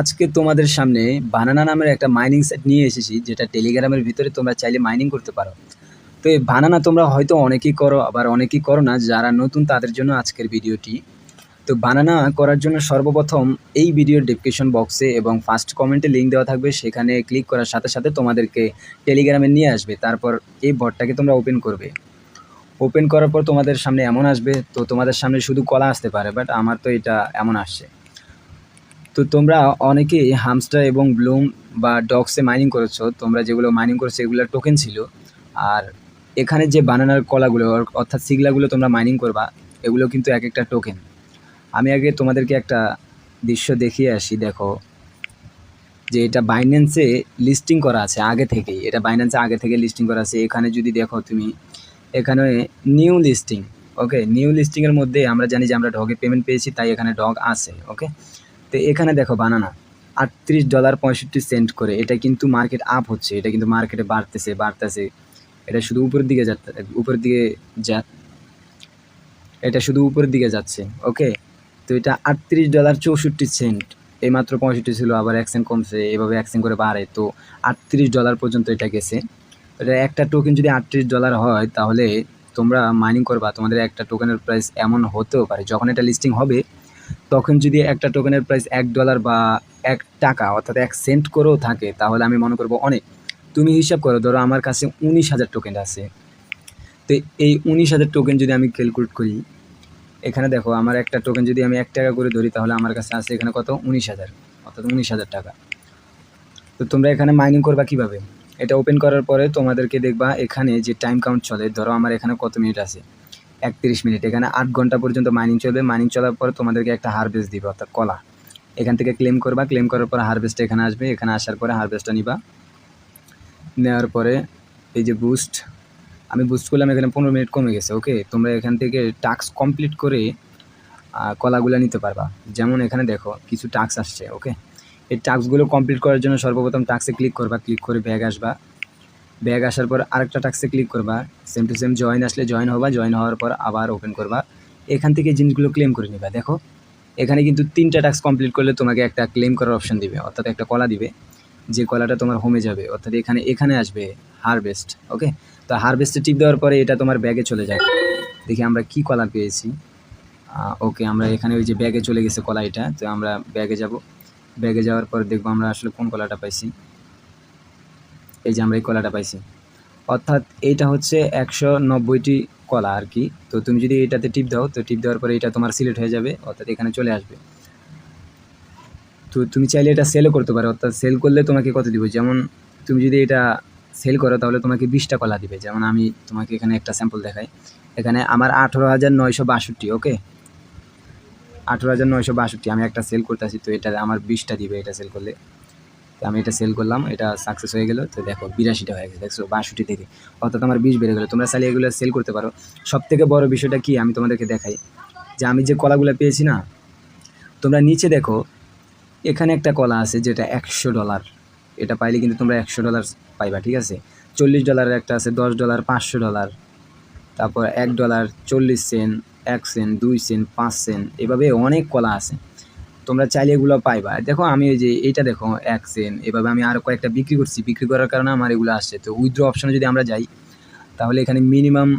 আজকে তোমাদের সামনে বানানা নামের একটা মাইনিং সেট নিয়ে এসেছি, যেটা টেলিগ্রামের ভিতরে তোমরা চাইলে মাইনিং করতে পারো। তো এই বানানা তোমরা হয়তো অনেকেই করো, আবার অনেকেই করো না, যারা নতুন তাদের জন্য আজকের ভিডিওটি। তো বানানা করার জন্য সর্বপ্রথম এই ভিডিওর ডিসক্রিপশন বক্সে এবং ফার্স্ট কমেন্টে লিঙ্ক দেওয়া থাকবে, সেখানে ক্লিক করার সাথে সাথে তোমাদেরকে টেলিগ্রামে নিয়ে আসবে, তারপর এই বটটাকে তোমরা ওপেন করবে। ওপেন করার পর তোমাদের সামনে এমন আসবে, তো তোমাদের সামনে শুধু কলা আসতে পারে বাট আমার তো এটা এমন আসছে। তো তোমরা অনেকেই হামস্টার এবং ব্লুম বা ডগসে মাইনিং করেছ, তোমরা যেগুলো মাইনিং করেছ এগুলোর টোকেন ছিল। আর এখানে যে বানানার কলাগুলো অর্থাৎ সিগলাগুলো তোমরা মাইনিং করবা, এগুলো কিন্তু এক একটা টোকেন আমি আগে তোমাদেরকে একটা দৃশ্য দেখিয়ে আসি, দেখো। যে এটা বাইন্যান্সে লিস্টিং করা আছে আগে থেকেই। এটা বাইন্যান্সে আগে থেকে লিস্টিং করা আছে। এখানে যদি দেখো তুমি, এখানে নিউ লিস্টিং ওকে নিউ লিস্টিংয়ের মধ্যে আমরা জানি যে আমরা ডগে পেমেন্ট পেয়েছি, তাই এখানে ডগ আছে ওকে তো এখানে দেখো বানানা আটত্রিশ ডলার পঁয়ষট্টি সেন্ট করে। এটা কিন্তু মার্কেট আপ হচ্ছে, এটা কিন্তু মার্কেটে বাড়তেছে বাড়তেছে। এটা শুধু উপরের দিকে যাচ্ছে, উপরের দিকে যা, এটা শুধু উপরের দিকে যাচ্ছে ওকে তো এটা আটত্রিশ ডলার চৌষট্টি সেন্ট এইমাত্র পঁয়ষট্টি ছিল, আবার এক সেন্ট কমছে, এভাবে এক সেন্ট করে বাড়ে। তো আটত্রিশ ডলার পর্যন্ত এটা গেছে। এটা একটা টোকেন যদি আটত্রিশ ডলার হয়, তাহলে তোমরা মাইনিং করবা। তোমাদের একটা টোকেনের প্রাইস এমন হতেও পারে। যখন এটা লিস্টিং হবে তখন যদি একটা টোকেনের প্রাইস এক ডলার বা এক টাকা, অর্থাৎ এক সেন্ট করেও থাকে, তাহলে আমি মনে করব অনেক। তুমি হিসাব করো, ধরো আমার কাছে উনিশ হাজার টোকেন আছে। তো এই উনিশ হাজার টোকেন যদি আমি ক্যালকুলেট করি, এখানে দেখো আমার একটা টোকেন যদি আমি এক টাকা করে ধরি, তাহলে আমার কাছে আছে এখানে কত? উনিশ হাজার, অর্থাৎ উনিশ হাজার টাকা। তো তোমরা এখানে মাইনিং করবা কীভাবে? এটা ওপেন করার পরে তোমাদেরকে দেখবা এখানে যে টাইম কাউন্ট চলে, ধরো আমার এখানে কত মিনিট আছে। একত্রিশ মিনিট। এখানে আট ঘণ্টা পর্যন্ত মাইনিং চলবে। মাইনিং চলার পরে তোমাদেরকে একটা হারভেস্ট দিবে, অর্থাৎ কলা। এখান থেকে ক্লেম করবা। ক্লেম করার পর হারভেস্ট এখানে আসবে। এখানে আসার পরে হারভেস্টটা নিবা। নেওয়ার পরে এই যে বুস্ট আমি বুস্ট করলাম, এখানে পনেরো মিনিট কমে গেছে ওকে তোমরা এখান থেকে টাস্ক কমপ্লিট করে কলাগুলো নিতে পারবা। যেমন এখানে দেখো, কিছু টাস্ক আসছে ওকে এই টাস্কগুলো কমপ্লিট করার জন্য সর্বপ্রথম টাস্কে ক্লিক করবা। ক্লিক করে ব্যাগ আসবা। ব্যাগ আসার পর আরেকটা টাক্সে ক্লিক করবা সেম টু সেম জয়েন আসলে জয়েন হবা জয়েন হওয়ার পর আবার ওপেন করবা। এখান থেকে জিনিসগুলো ক্লেম করে নিবা, দেখো। এখানে কিন্তু তিনটা টাস্ক কমপ্লিট করলে তোমাকে একটা ক্লেম করার অপশন দিবে, অর্থাৎ একটা কলা দিবে। যে কলাটা তোমার হোমে যাবে, অর্থাৎ এখানে এখানে আসবে হারভেস্ট ওকে তো হারভেস্টে টিপ দেওয়ার পরে এটা তোমার ব্যাগে চলে যায়। দেখি আমরা কি কলা পেয়েছি। ওকে আমরা এখানে ওই যে ব্যাগে চলে গেছে কলা এটা, তো আমরা ব্যাগে যাব। ব্যাগে যাওয়ার পর দেখব আমরা আসলে কোন কলাটা পাইছি। এই যে আমরা এই কলাটা পাইছি। অর্থাৎ এইটা হচ্ছে একশো নব্বইটি কলা আর কি। তো তুমি যদি এটাতে টিপ দাও, তো টিপ দেওয়ার পরে এটা তোমার সিলেক্ট হয়ে যাবে, অর্থাৎ এখানে চলে আসবে। তো তুমি চাইলে এটা সেলও করতে পারো, অর্থাৎ সেল করলে তোমাকে কত দিব? যেমন তুমি যদি এটা সেল করো, তাহলে তোমাকে বিশটা কলা দিবে। যেমন আমি তোমাকে এখানে একটা স্যাম্পল দেখাই। এখানে আমার আঠেরো হাজার নয়শো বাষট্টি, ওকে? আঠেরো হাজার নয়শো বাষট্টি, আমি একটা সেল করতেছি তো এটা আমার বিশটা দিবে এটা সেল করলে। তো আমি এটা সেল করলাম, এটা সাকসেস হয়ে গেল, তো দেখো বিরাশিটা হয়ে গেছে, দেখছ বাষট্টি থেকে অর্থাৎ আমার বিশ বেড়ে গেলো। তোমরা চাইলে এগুলো সেল করতে পারো। সব থেকে বড় বিষয়টা কি আমি তোমাদেরকে দেখাই। যে আমি যে কলাগুলো পেয়েছি না, তোমরা নিচে দেখো, এখানে একটা কলা আছে যেটা একশো ডলার এটা পাইলে কিন্তু তোমরা একশো ডলার পাইবা, ঠিক আছে? চল্লিশ ডলারের একটা আছে, দশ ডলার পাঁচশো ডলার তারপর এক ডলার চল্লিশ সেন্ট এক সেন্ট দুই সেন্ট পাঁচ সেন্ট এভাবে অনেক কলা আছে। তোমরা চাইলে এগুলো পাইবা। দেখো, আমি ওই যে এইটা দেখো এক সেন্ট এভাবে আমি আরও কয়েকটা বিক্রি করছি। বিক্রি করার কারণে আমার এগুলো আসছে। তো উইথড্র অপশনে যদি আমরা যাই, তাহলে এখানে মিনিমাম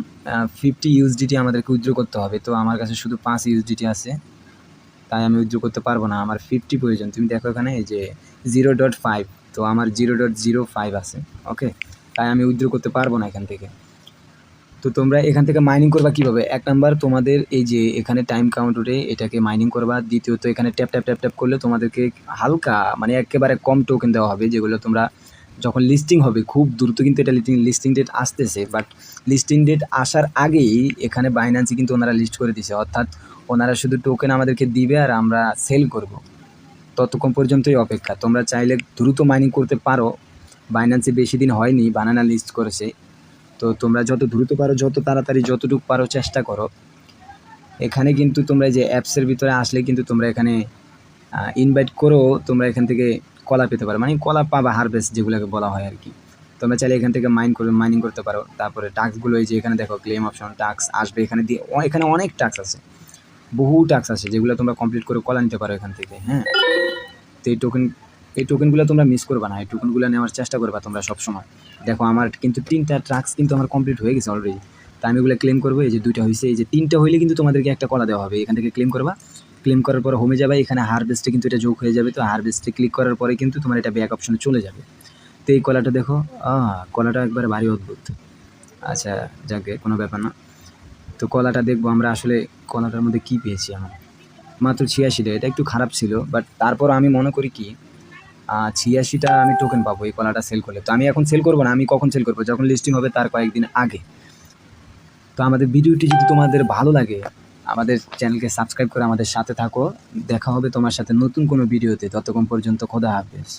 ফিফটি ইউএসডিটি আমাদেরকে উইথড্র করতে হবে। তো আমার কাছে শুধু পাঁচ ইউএসডিটি আছে। তাই আমি উইথড্র করতে পারব না। আমার ফিফটি প্রয়োজন। তুমি দেখো এখানে এই যে জিরো ডট ফাইভ তো আমার জিরো ডট জিরো ফাইভ আছে। ওকে তাই আমি উইথড্র করতে পারব না এখান থেকে। তো তোমরা এখান থেকে মাইনিং করবা কীভাবে? এক নাম্বার তোমাদের এই যে এখানে টাইম কাউন্টারে এটাকে মাইনিং করবা। দ্বিতীয়ত এখানে ট্যাপ ট্যাপ ট্যাপ ট্যাপ করলে তোমাদেরকে হালকা মানে একেবারে কম টোকেন দেওয়া হবে, যেগুলো তোমরা যখন লিস্টিং হবে, খুব দ্রুত কিন্তু এটা লিস্টিং লিস্টিং ডেট আসতেছে। বাট লিস্টিং ডেট আসার আগেই এখানে বাইন্যান্সে কিন্তু ওনারা লিস্ট করে দিছে। অর্থাৎ ওনারা শুধু টোকেন আমাদেরকে দিবে আর আমরা সেল করব। ততক্ষণ পর্যন্তই অপেক্ষা। তোমরা চাইলে দ্রুত মাইনিং করতে পারো। বাইন্যান্সে বেশি দিন হয়নি বানানা লিস্ট করেছে। তো তোমরা যত দ্রুত পারো, যত তাড়াতাড়ি যতটুকু পারো চেষ্টা করো। এখানে কিন্তু তোমরা যে অ্যাপসের ভিতরে আসলে কিন্তু তোমরা এখানে ইনভাইট করেও তোমরা এখান থেকে কলা পেতে পারো। মানে কলা পাবা হারভেস্ট যেগুলোকে বলা হয় আর কি। তোমরা চাইলে এখান থেকে মাইন করে মাইনিং করতে পারো। তারপরে টাস্কগুলো এই যে এখানে দেখো ক্লেম অপশন টাস্ক আসবে। এখানে দিয়ে এখানে অনেক টাস্ক আছে। বহু টাস্ক আছে যেগুলো তোমরা কমপ্লিট করে কলা নিতে পারো এখান থেকে হ্যাঁ। তো এই টোকেন এই টোকেনগুলো তোমরা মিস করবা না, এই টোকেনগুলো নেওয়ার চেষ্টা করবা তোমরা সবসময়। দেখো, আমার কিন্তু তিনটা ট্রাক্স কিন্তু আমার কমপ্লিট হয়ে গেছে অলরেডি তো আমি এগুলো ক্লেম করব, এই যে দুইটা হয়েছে এই যে তিনটা হইলে কিন্তু তোমাদেরকে একটা কলা দেওয়া হবে। এখান থেকে ক্লেম করবা। ক্লেম করার পর হোমে যাবে, এখানে হারভেস্টে কিন্তু এটা যোগ হয়ে যাবে। তো হারভেস্টে ক্লিক করার পরে কিন্তু তোমার এটা ব্যাক অপশনে চলে যাবে। তো এই কলাটা দেখো কলাটা একবারে ভারী অদ্ভুত। আচ্ছা যাকে কোনো ব্যাপার না। তো কলাটা দেখব আমরা আসলে কলাটার মধ্যে কী পেয়েছি আমরা। মাত্র ছিয়াশিটা, এটা একটু খারাপ ছিল বাট তারপর আমি মনে করি কি ছিয়াশিটা আমি টোকেন পাবো, এই কলাটা সেল করলে। তো আমি এখন সেল করব না, আমি কখন সেল করব? যখন লিস্টিং হবে তার কয়েকদিন আগে। তো আমাদের ভিডিওটি যদি তোমাদের ভালো লাগে, আমাদের চ্যানেলকে সাবস্ক্রাইব করে আমাদের সাথে থাকো। দেখা হবে তোমার সাথে নতুন কোনো ভিডিওতে। ততক্ষণ পর্যন্ত খোদা হাফেজ।